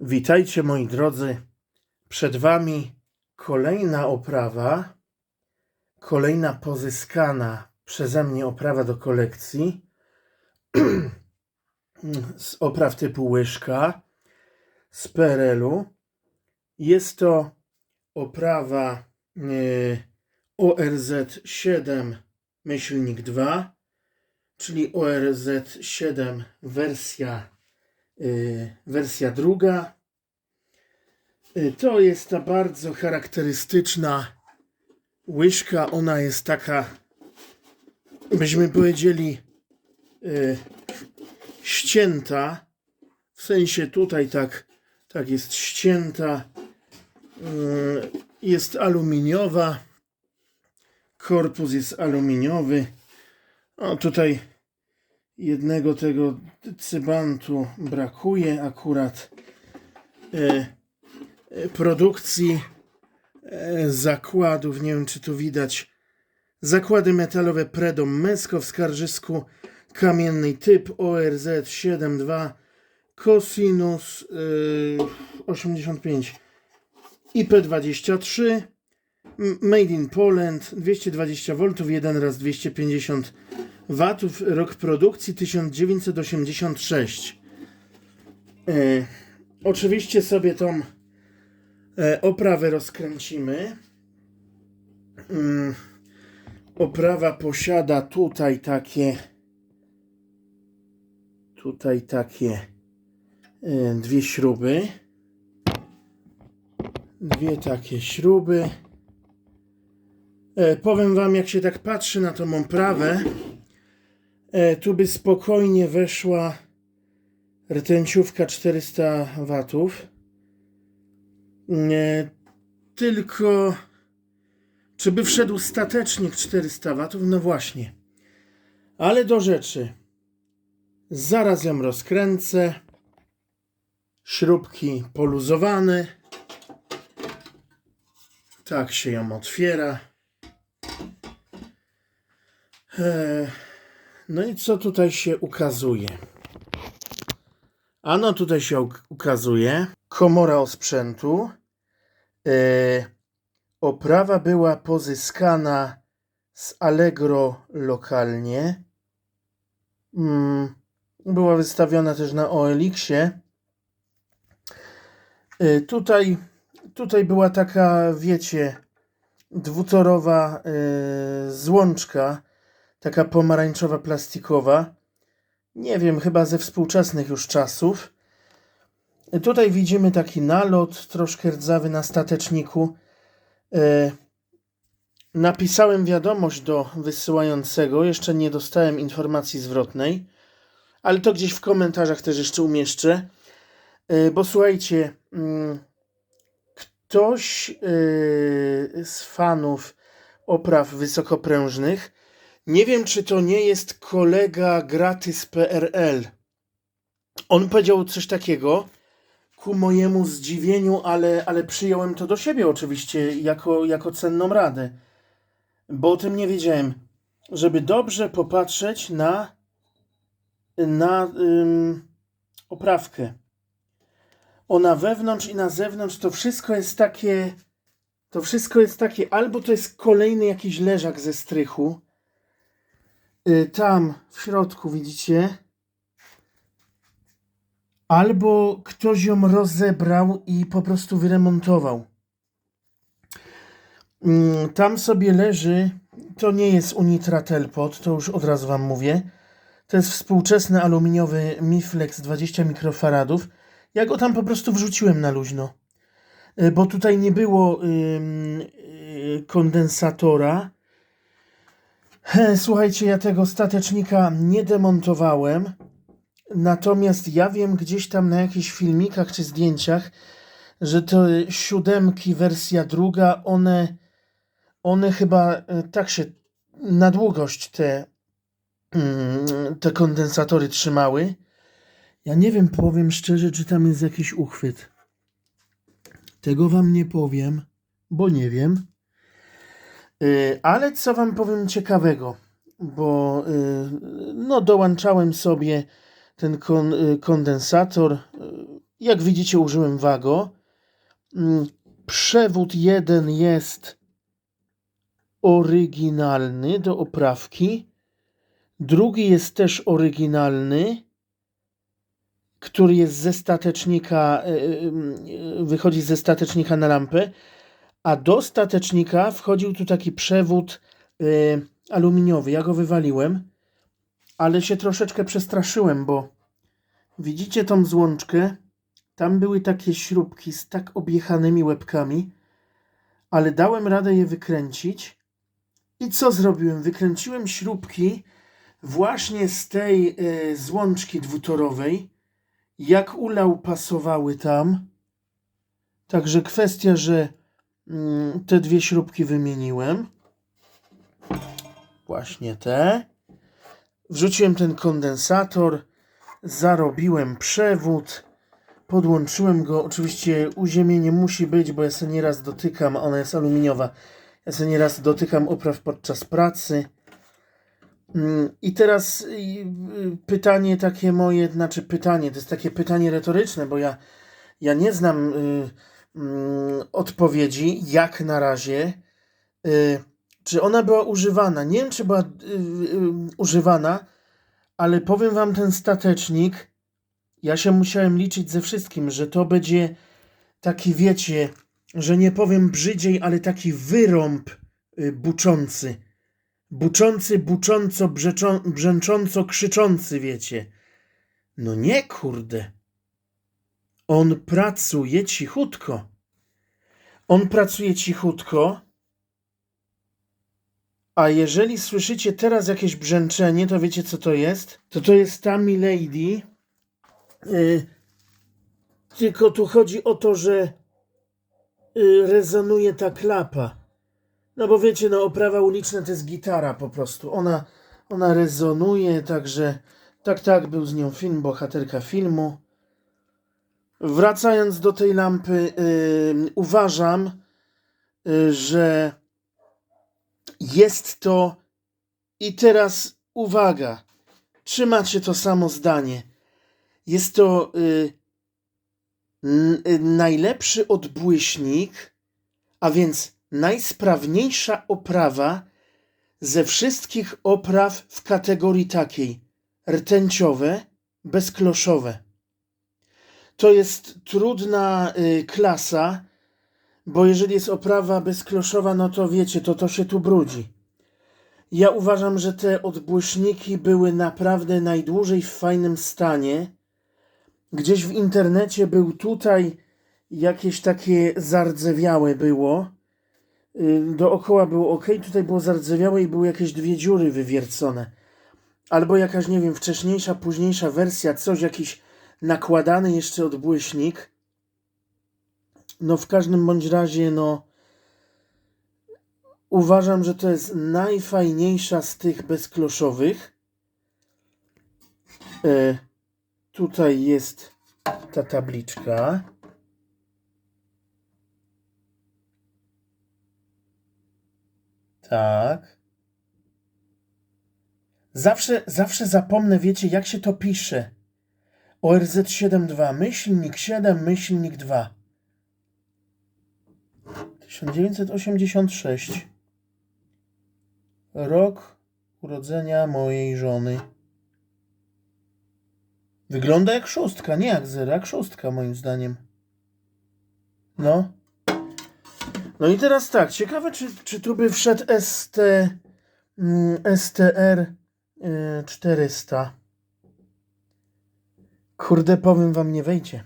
Witajcie moi drodzy. Przed Wami kolejna oprawa, kolejna pozyskana przeze mnie oprawa do kolekcji z opraw typu łyżka z PRL-u. Jest to oprawa yy, ORZ 7 myślnik 2, czyli ORZ 7 wersja wersja druga. Y, To jest ta bardzo charakterystyczna łyżka. Ona jest taka, byśmy powiedzieli, y, ścięta. W sensie tutaj tak, tak jest ścięta. Y, Jest aluminiowa. Korpus jest aluminiowy. O, tutaj jednego tego cybantu brakuje akurat e, e, produkcji e, zakładów, nie wiem czy tu widać. Zakłady metalowe Predom Mesko w Skarżysku kamienny typ ORZ 72 Cosinus e, 85 IP23 M- Made in Poland 220 V 1 raz 250 watów, rok produkcji 1986. E, oczywiście sobie tą e, oprawę rozkręcimy. Mm, oprawa posiada tutaj takie tutaj takie e, dwie śruby. Dwie takie śruby. E, powiem wam, jak się tak patrzy na tą oprawę, tu by spokojnie weszła rtęciówka 400 watów. E, tylko czy by wszedł statecznik 400 watów? No właśnie. Ale do rzeczy. Zaraz ją rozkręcę. Śrubki poluzowane. Tak się ją otwiera. Eee, no i co tutaj się ukazuje? Ano tutaj się uk- ukazuje komora osprzętu. E, oprawa była pozyskana z Allegro lokalnie. Mm, była wystawiona też na OLX-ie. E, tutaj, tutaj była taka, wiecie, dwutorowa e, złączka taka pomarańczowa, plastikowa. Nie wiem, chyba ze współczesnych już czasów. Tutaj widzimy taki nalot, troszkę rdzawy na stateczniku. E, napisałem wiadomość do wysyłającego, jeszcze nie dostałem informacji zwrotnej, ale to gdzieś w komentarzach też jeszcze umieszczę. E, bo słuchajcie, mm, ktoś e, z fanów opraw wysokoprężnych nie wiem, czy to nie jest kolega gratis PRL. On powiedział coś takiego ku mojemu zdziwieniu, ale, ale przyjąłem to do siebie oczywiście jako, jako cenną radę. Bo o tym nie wiedziałem. Żeby dobrze popatrzeć na, na ym, oprawkę. Ona wewnątrz i na zewnątrz to wszystko jest takie. To wszystko jest takie, albo to jest kolejny jakiś leżak ze strychu, tam w środku widzicie. Albo ktoś ją rozebrał i po prostu wyremontował. Mm, Tam sobie leży, to nie jest Unitra Telpot, to już od razu wam mówię. To jest współczesny aluminiowy Miflex 20 mikrofaradów. Ja go tam po prostu wrzuciłem na luźno. Y, Bo tutaj nie było y, kondensatora. Słuchajcie, ja tego statecznika nie demontowałem. Natomiast ja wiem gdzieś tam na jakichś filmikach czy zdjęciach, że te siódemki, wersja druga, one, one chyba e, tak się na długość te, mm, te kondensatory trzymały. Ja nie wiem, powiem szczerze, czy tam jest jakiś uchwyt. Tego wam nie powiem, bo nie wiem. Y, Ale co wam powiem ciekawego, bo y, no dołączałem sobie ten kon, y, kondensator Jak widzicie, użyłem Wago. Przewód jeden jest oryginalny do oprawki. Drugi jest też oryginalny, który jest ze statecznika, wychodzi ze statecznika na lampę, a do statecznika wchodził tu taki przewód e, aluminiowy. Ja go wywaliłem, ale się troszeczkę przestraszyłem, bo widzicie tą złączkę? Tam były takie śrubki z tak objechanymi łebkami, ale dałem radę je wykręcić. I co zrobiłem? Wykręciłem śrubki właśnie z tej e, złączki dwutorowej. Jak ulał, pasowały tam. Także kwestia, że te dwie śrubki wymieniłem. Właśnie te. Wrzuciłem ten kondensator, zarobiłem przewód, podłączyłem go. Oczywiście uziemienie musi być, bo ja sobie nieraz dotykam, ona jest aluminiowa. Ja sobie nieraz dotykam opraw podczas pracy. Mm, I teraz y, y, pytanie takie moje, znaczy pytanie, to jest takie pytanie retoryczne, bo ja, ja nie znam y, mm, odpowiedzi, jak na razie, y, czy ona była używana. Nie wiem, czy była y, y, używana, ale powiem wam ten statecznik, ja się musiałem liczyć ze wszystkim, że to będzie taki, wiecie, że nie powiem brzydziej, ale taki wyrąb buczący. Buczący, bucząco, brzeczą, brzęcząco, krzyczący, wiecie. No nie, kurde. On pracuje cichutko. On pracuje cichutko. A jeżeli słyszycie teraz jakieś brzęczenie, to wiecie co to jest? To to jest ta Milady. Yy, tylko tu chodzi o to, że yy, rezonuje ta klapa. No bo wiecie, no oprawa uliczna to jest gitara po prostu. Ona, ona rezonuje, także tak, tak, był z nią film, bohaterka filmu. Wracając do tej lampy, yy, uważam, yy, że jest to i teraz uwaga, trzymacie to samo zdanie. Jest to yy, n- y, najlepszy odbłyśnik, a więc najsprawniejsza oprawa ze wszystkich opraw w kategorii takiej rtęciowe, bezkloszowe. To jest trudna y, klasa, bo jeżeli jest oprawa bezkloszowa, no to wiecie, to to się tu brudzi. Ja uważam, że te odbłyszniki były naprawdę najdłużej w fajnym stanie. Gdzieś w internecie był tutaj jakieś takie zardzewiałe było. Y, Dookoła było ok, tutaj było zardzewiałe i były jakieś dwie dziury wywiercone. Albo jakaś, nie wiem, wcześniejsza, późniejsza wersja, coś, jakiś nakładany jeszcze odbłyśnik. No w każdym bądź razie, no uważam, że to jest najfajniejsza z tych bezkloszowych. E, tutaj jest ta tabliczka. Tak. Zawsze, zawsze zapomnę, wiecie, jak się to pisze. ORZ72, myślnik 7, myślnik 2. 1986. Rok urodzenia mojej żony. Wygląda jak szóstka, nie jak zero, jak szóstka moim zdaniem. No. No i teraz tak, ciekawe czy, czy tu by wszedł ST, STR y, 400. Kurde, powiem wam, nie wejdzie.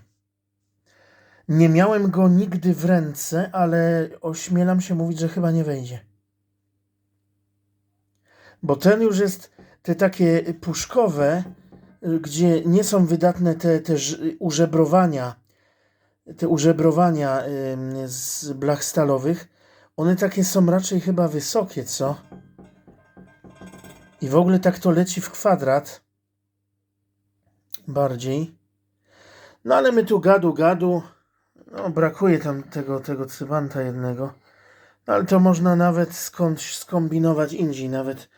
Nie miałem go nigdy w ręce, ale ośmielam się mówić, że chyba nie wejdzie. Bo ten już jest te takie puszkowe, y, gdzie nie są wydatne te, te użebrowania, te użebrowania z blach stalowych. One takie są raczej chyba wysokie, co? I w ogóle tak to leci w kwadrat. Bardziej. No ale my tu gadu, gadu. No, brakuje tam tego, tego cybanta jednego. No, ale to można nawet skądś skombinować indziej. Nawet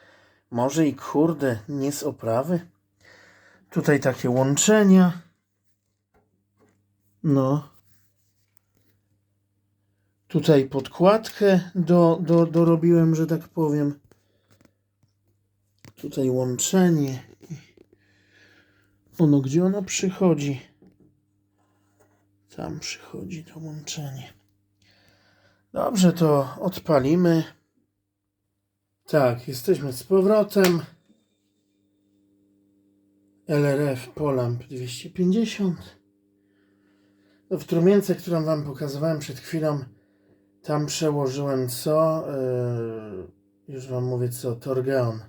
może i kurde, nie z oprawy. Tutaj takie łączenia. No. Tutaj podkładkę do, do, dorobiłem, że tak powiem. Tutaj łączenie. Ono, gdzie ono przychodzi? Tam przychodzi to łączenie. Dobrze, to odpalimy. Tak, jesteśmy z powrotem. LRF Polamp 250. No, w trumience, którą Wam pokazywałem przed chwilą, tam przełożyłem co? Yy, już Wam mówię co, Torgeon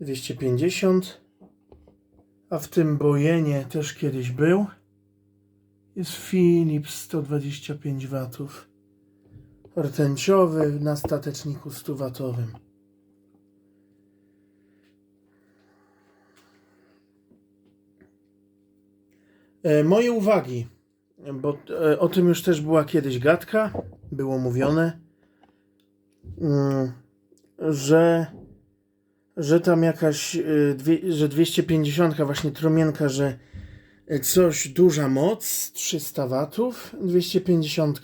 250. A w tym bojenie też kiedyś był. Jest Philips 125 watów. Rtęciowy na stateczniku 100 watowym. E, Moje uwagi, bo e, o tym już też była kiedyś gadka, było mówione, mm, że, że tam jakaś, dwie, że 250 właśnie trumienka, że coś duża moc, 300 watów, 250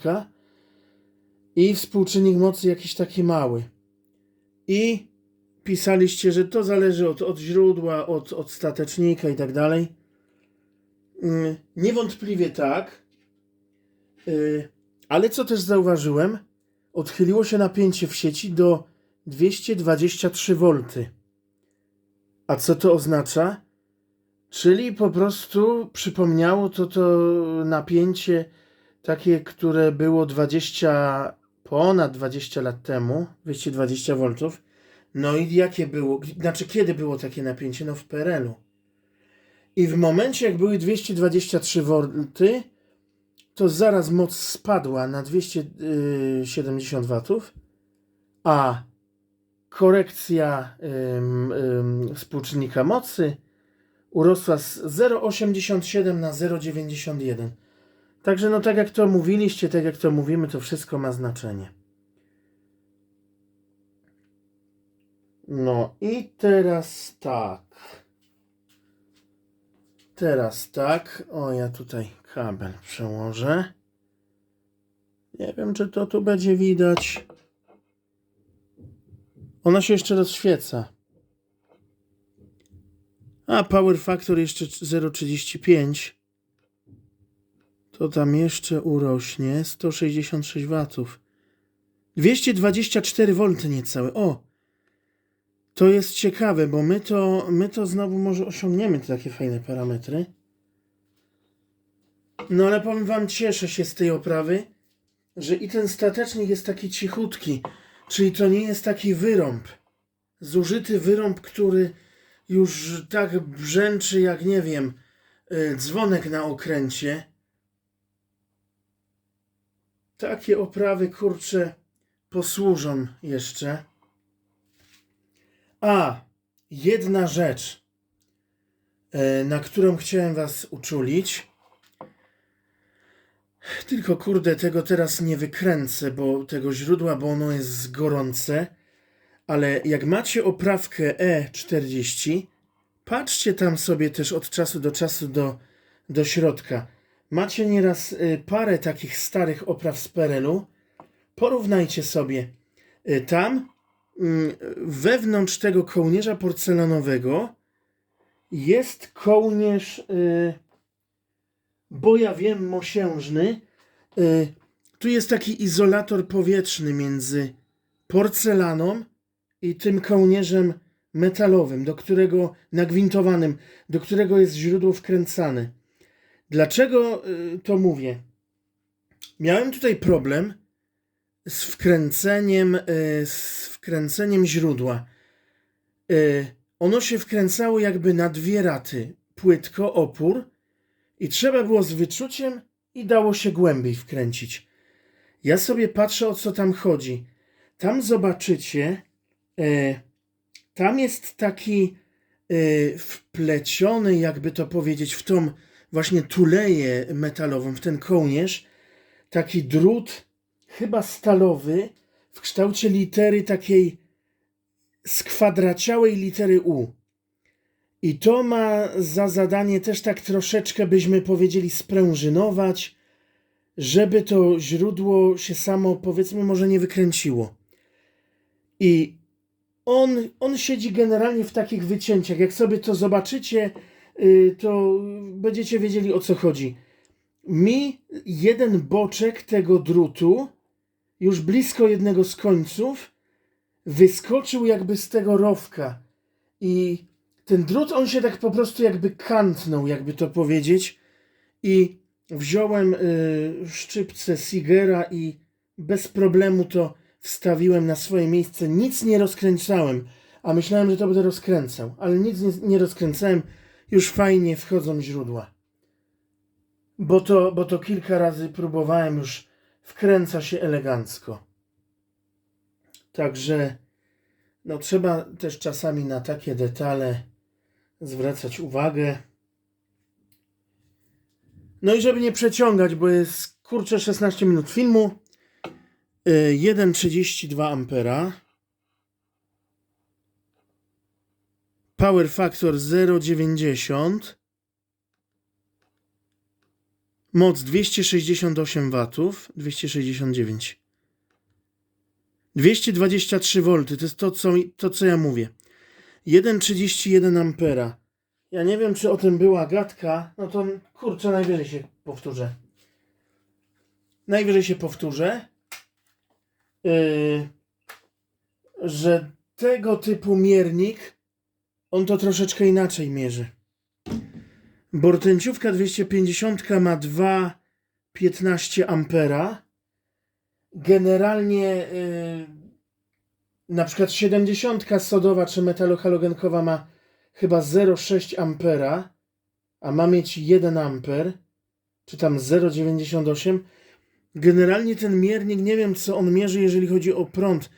i współczynnik mocy jakiś taki mały. I pisaliście, że to zależy od, od źródła, od, od statecznika i tak dalej. Mm, Niewątpliwie tak. Y, Ale co też zauważyłem, odchyliło się napięcie w sieci do 223 V. A co to oznacza? Czyli po prostu przypomniało to to napięcie takie, które było 20, ponad 20 lat temu, 220 V. No i jakie było, znaczy kiedy było takie napięcie? No w PRL-u. I w momencie, jak były 223 V, to zaraz moc spadła na 270 W, a korekcja współczynnika mocy urosła z 0,87 na 0,91. Także no tak jak to mówiliście, tak jak to mówimy, to wszystko ma znaczenie. No i teraz tak. Teraz tak. O, ja tutaj kabel przełożę. Nie wiem, czy to tu będzie widać. Ona się jeszcze rozświeca. A, power factor jeszcze 0,35. To tam jeszcze urośnie. 166 watów. 224 V niecałe. O! To jest ciekawe, bo my to, my to znowu może osiągniemy te takie fajne parametry. No ale powiem wam, cieszę się z tej oprawy, że i ten statecznik jest taki cichutki. Czyli to nie jest taki wyrąb. Zużyty wyrąb, który już tak brzęczy jak, nie wiem, y, dzwonek na okręcie. Takie oprawy, kurcze, posłużą jeszcze. A, jedna rzecz, e, na którą chciałem Was uczulić. Tylko kurde, tego teraz nie wykręcę, bo tego źródła, bo ono jest gorące. Ale jak macie oprawkę E40, patrzcie tam sobie też od czasu do czasu do, do środka. Macie nieraz y, parę takich starych opraw z Perelu. Porównajcie sobie. Y, Tam mm, wewnątrz tego kołnierza porcelanowego jest kołnierz, y, bo ja wiem, mosiężny. Y, Tu jest taki izolator powietrzny między porcelaną i tym kołnierzem metalowym, do którego, nagwintowanym, do którego jest źródło wkręcane. Dlaczego y, to mówię? Miałem tutaj problem z wkręceniem, y, z wkręceniem źródła. Ono się wkręcało jakby na dwie raty, płytko, opór i trzeba było z wyczuciem i dało się głębiej wkręcić. Ja sobie patrzę o co tam chodzi. Tam zobaczycie, e, tam jest taki e, wpleciony, jakby to powiedzieć, w tą właśnie tuleję metalową, w ten kołnierz, taki drut, chyba stalowy, w kształcie litery takiej skwadraciałej litery U. I to ma za zadanie też tak troszeczkę, byśmy powiedzieli, sprężynować, żeby to źródło się samo, powiedzmy, może nie wykręciło. I on, on siedzi generalnie w takich wycięciach. Jak sobie to zobaczycie, y, to będziecie wiedzieli o co chodzi. Mi jeden boczek tego drutu, już blisko jednego z końców, wyskoczył jakby z tego rowka. I ten drut, on się tak po prostu jakby kantnął, jakby to powiedzieć. I wziąłem y, szczypce Sigera i bez problemu to wstawiłem na swoje miejsce. Nic nie rozkręcałem, a myślałem, że to będę rozkręcał, ale nic nie, nie rozkręcałem. Już fajnie wchodzą źródła. Bo to, bo to kilka razy próbowałem, już wkręca się elegancko. Także no, trzeba też czasami na takie detale zwracać uwagę. No i żeby nie przeciągać, bo jest kurczę 16 minut filmu. y, 1,32 ampera. Power factor 0,90. Moc 268 watów, 269. 223 V, to jest to co, to, co ja mówię. 1,31 ampera. Ja nie wiem, czy o tym była gadka. No to kurczę, najwyżej się powtórzę. Najwyżej się powtórzę, yy, że tego typu miernik on to troszeczkę inaczej mierzy. Bortęciówka 250 ma 2,15 ampera. Generalnie yy, na przykład 70 sodowa czy metallohalogenkowa ma chyba 0,6 ampera, a ma mieć 1 amper, czy tam 0,98. Generalnie ten miernik, nie wiem co on mierzy, jeżeli chodzi o prąd,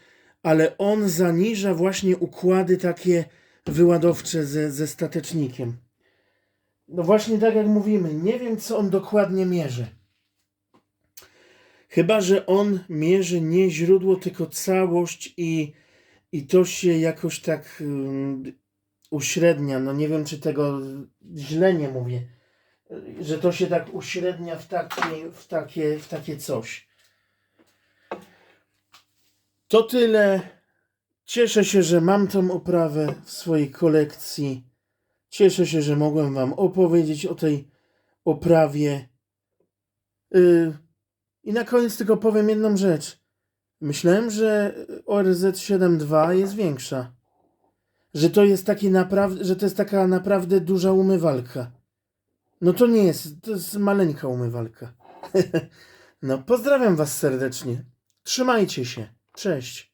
ale on zaniża właśnie układy takie wyładowcze ze, ze statecznikiem. No właśnie tak jak mówimy, nie wiem co on dokładnie mierzy. Chyba, że on mierzy nie źródło, tylko całość i, i to się jakoś tak um, uśrednia. No nie wiem, czy tego źle nie mówię. Że to się tak uśrednia w takie, w takie, w takie coś. To tyle. Cieszę się, że mam tą oprawę w swojej kolekcji. Cieszę się, że mogłem Wam opowiedzieć o tej oprawie. Yy, I na koniec tylko powiem jedną rzecz. Myślałem, że ORZ 7.2 jest większa. Że to jest taki naprawdę, że to jest taka naprawdę duża umywalka. No to nie jest, to jest maleńka umywalka. no, pozdrawiam Was serdecznie. Trzymajcie się. Cześć.